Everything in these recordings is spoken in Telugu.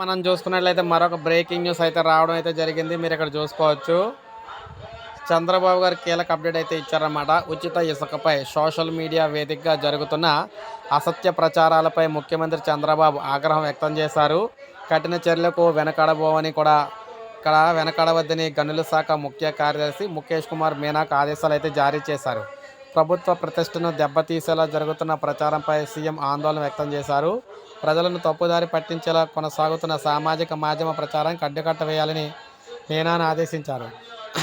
మనం చూసుకున్నట్లయితే మరొక బ్రేకింగ్ న్యూస్ అయితే రావడం అయితే జరిగింది. మీరు ఇక్కడ చూసుకోవచ్చు. చంద్రబాబు గారు కీలక అప్డేట్ అయితే ఇచ్చారన్నమాట. ఉచిత ఇసుకపై సోషల్ మీడియా వేదికగా జరుగుతున్న అసత్య ప్రచారాలపై ముఖ్యమంత్రి చంద్రబాబు ఆగ్రహం వ్యక్తం చేశారు. కఠిన చర్యలకు వెనకడబోవని కూడా ఇక్కడ వెనకడవద్దని గనుల శాఖ ముఖ్య కార్యదర్శి ముఖేష్ కుమార్ మీనాకు ఆదేశాలు అయితే జారీ చేశారు. ప్రభుత్వ ప్రతిష్టను దెబ్బతీసేలా జరుగుతున్న ప్రచారంపై సీఎం ఆందోళన వ్యక్తం చేశారు. ప్రజలను తప్పుదారి పట్టించేలా కొనసాగుతున్న సామాజిక మాధ్యమ ప్రచారానికి అడ్డుకట్ట వేయాలని మీనాను ఆదేశించారు.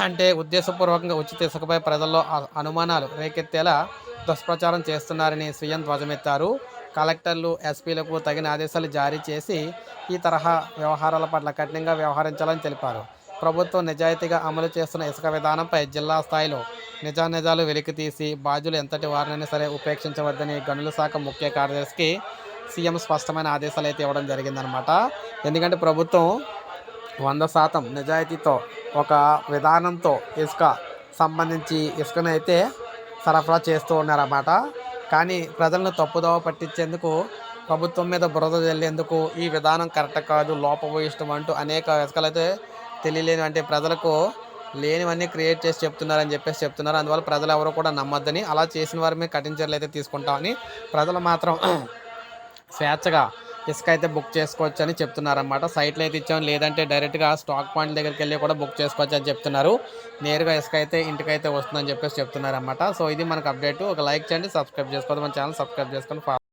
అంటే ఉద్దేశపూర్వకంగా ఉచిత ఇసుకపై ప్రజల్లో అనుమానాలు రేకెత్తేలా దుష్ప్రచారం చేస్తున్నారని సీఎం ధ్వజమెత్తారు. కలెక్టర్లు ఎస్పీలకు తగిన ఆదేశాలు జారీ చేసి ఈ తరహా వ్యవహారాల పట్ల కఠినంగా వ్యవహరించాలని తెలిపారు. ప్రభుత్వం నిజాయితీగా అమలు చేస్తున్న ఇసుక విధానంపై జిల్లా స్థాయిలో నిజానిజాలు వెలికితీసి బాధ్యులు ఎంతటి వారినైనా సరే ఉపేక్షించవద్దని గనుల శాఖ ముఖ్య కార్యదర్శికి సీఎం స్పష్టమైన ఆదేశాలు అయితే ఇవ్వడం జరిగిందనమాట ఎందుకంటే ప్రభుత్వం వంద శాతం నిజాయితీతో ఒక విధానంతో ఇసుక సంబంధించి ఇసుకను అయితే సరఫరా చేస్తూ ఉన్నారన్నమాట. కానీ ప్రజలను తప్పుదోవ పట్టించేందుకు ప్రభుత్వం మీద బురద చెల్లేందుకు ఈ విధానం కరెక్ట్ కాదు లోపభూయిష్టం అంటూ అనేక ఇసుకలు అయితే తెలియలేని అంటే ప్రజలకు లేనివన్నీ క్రియేట్ చేసి చెప్తున్నారని చెప్పేసి చెప్తున్నారు. అందువల్ల ప్రజలు ఎవరు కూడా నమ్మొద్దని అలా చేసిన వారి మీద కఠిన చర్యలు అయితే తీసుకుంటామని ప్రజలు మాత్రం స్వేచ్ఛగా ఇసుక అయితే బుక్ చేసుకోవచ్చు అని చెప్తున్నారనమాట సైట్లో అయితే ఇచ్చాం. లేదంటే డైరెక్ట్గా స్టాక్ పాయింట్ దగ్గరికి వెళ్ళి కూడా బుక్ చేసుకోవచ్చు అని చెప్తున్నారు. నేరుగా ఇసుక అయితే ఇంటికైతే వస్తుందని చెప్పేసి చెప్తున్నారనమాట సో ఇది మనకు అప్డేట్ ఒక లైక్ చేయండి సబ్స్క్రైబ్ చేసుకోవద్దు మన ఛానల్ సబ్స్క్రైబ్ చేసుకొని